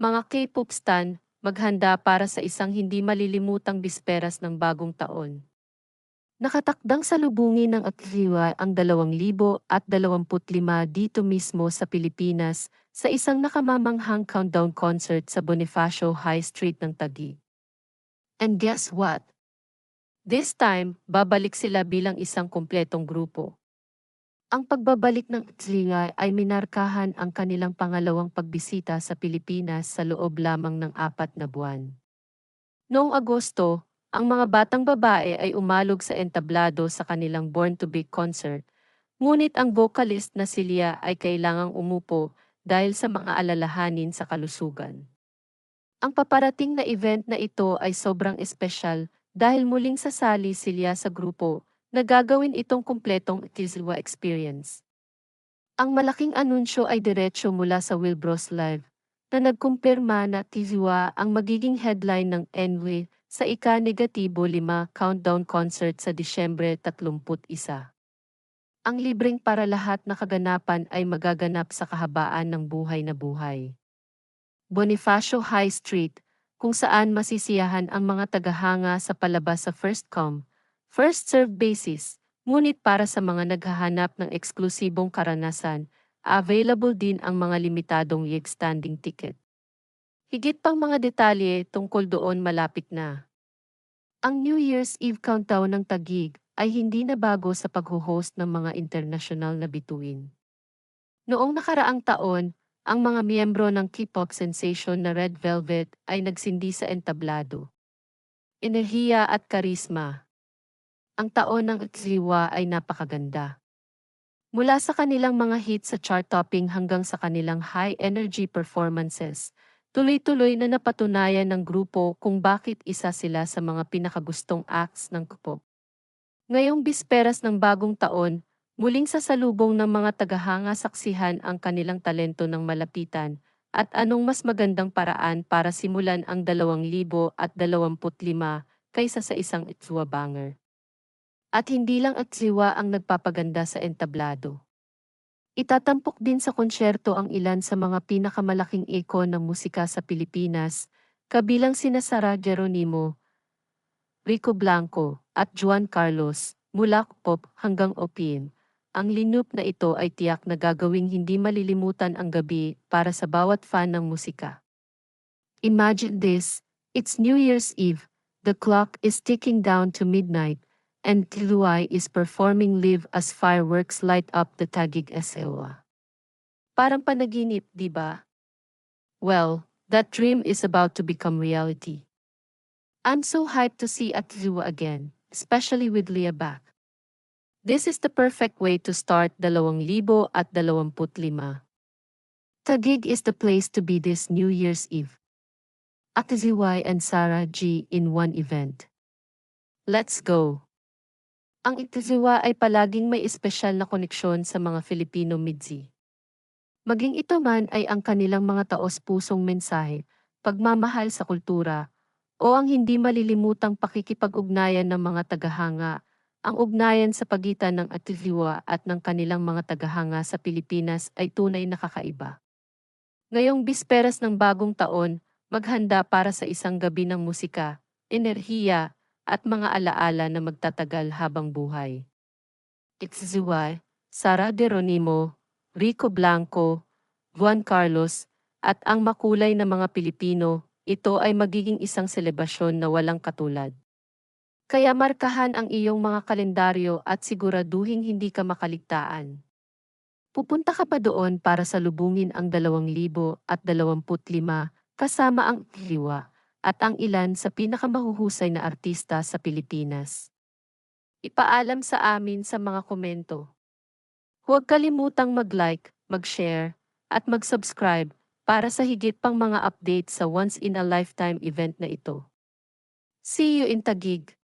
Mga K-pop stan, maghanda para sa isang hindi malilimutang bisperas ng bagong taon. Nakatakdang salubungin ng Akliwa ang 2025 dito mismo sa Pilipinas sa isang nakamamanghang countdown concert sa Bonifacio High Street ng Taguig. And guess what? This time, babalik sila bilang isang kumpletong grupo. Ang pagbabalik ng Tlinga ay minarkahan ang kanilang pangalawang pagbisita sa Pilipinas sa loob lamang ng apat na buwan. Noong Agosto, ang mga batang babae ay umalog sa entablado sa kanilang Born to Be concert, ngunit ang vocalist na si Lia ay kailangang umupo dahil sa mga alalahanin sa kalusugan. Ang paparating na event na ito ay sobrang espesyal dahil muling sasali si Lia sa grupo na gagawin itong kumpletong Kizilwa experience. Ang malaking anunsyo ay diretsyo mula sa Wilbros Live, na nagkumpirma na Kizilwa ang magiging headline ng NW sa ika-negatibo 5 countdown concert sa Disyembre 31. Ang libreng para lahat na kaganapan ay magaganap sa kahabaan ng buhay na buhay. Bonifacio High Street, kung saan masisiyahan ang mga tagahanga sa palabas sa First Come, First serve basis, ngunit para sa mga naghahanap ng eksklusibong karanasan, available din ang mga limitadong yeg standing ticket. Higit pang mga detalye tungkol doon malapit na. Ang New Year's Eve countdown ng Tagig ay hindi na bago sa pag-host ng mga internasyonal na bituin. Noong nakaraang taon, ang mga miyembro ng K-pop sensation na Red Velvet ay nagsindi sa entablado. Enerhiya at karisma, ang taon ng Ziwa ay napakaganda. Mula sa kanilang mga hits sa chart-topping hanggang sa kanilang high-energy performances, tuloy-tuloy na napatunayan ng grupo kung bakit isa sila sa mga pinakagustong acts ng K-pop. Ngayong bisperas ng bagong taon, muling sasalubong ng mga tagahanga saksihan ang kanilang talento ng malapitan, at anong mas magandang paraan para simulan ang 2025 kaysa sa isang Itsua banger. At hindi lang at siwa ang nagpapaganda sa entablado. Itatampok din sa konsyerto ang ilan sa mga pinakamalaking ikon ng musika sa Pilipinas, kabilang sina Sara Geronimo, Rico Blanco, at Juan Carlos, mula pop hanggang opin. Ang linup na ito ay tiyak na gagawing hindi malilimutan ang gabi para sa bawat fan ng musika. Imagine this, it's New Year's Eve, the clock is ticking down to midnight, and Kiluay is performing live as fireworks light up the Tagig Esewa. Parang panaginip, di ba? Well, that dream is about to become reality. I'm so hyped to see Atliwa again, especially with Leah back. This is the perfect way to start 2025. Tagig is the place to be this New Year's Eve. Akiziwai and Sarah G in one event. Let's go! Ang Itiziwa ay palaging may espesyal na koneksyon sa mga Filipino Midzi. Maging ito man ay ang kanilang mga taos-pusong mensahe, pagmamahal sa kultura, o ang hindi malilimutang pakikipag-ugnayan ng mga tagahanga, ang ugnayan sa pagitan ng Atiziwa at ng kanilang mga tagahanga sa Pilipinas ay tunay na kakaiba. Ngayong bisperas ng bagong taon, maghanda para sa isang gabi ng musika, enerhiya, at mga alaala na magtatagal habang buhay. Itziway, Sara Geronimo, Rico Blanco, Juan Carlos, at ang makulay na mga Pilipino, ito ay magiging isang selebasyon na walang katulad. Kaya markahan ang iyong mga kalendaryo at siguraduhin hindi ka makaligtaan. Pupunta ka pa doon para salubungin ang 2025 kasama ang liwa at ang ilan sa pinakamahuhusay na artista sa Pilipinas. Ipaalam sa amin sa mga komento. Huwag kalimutang mag-like, mag-share, at mag-subscribe para sa higit pang mga update sa once-in-a-lifetime event na ito. See you in Tagig!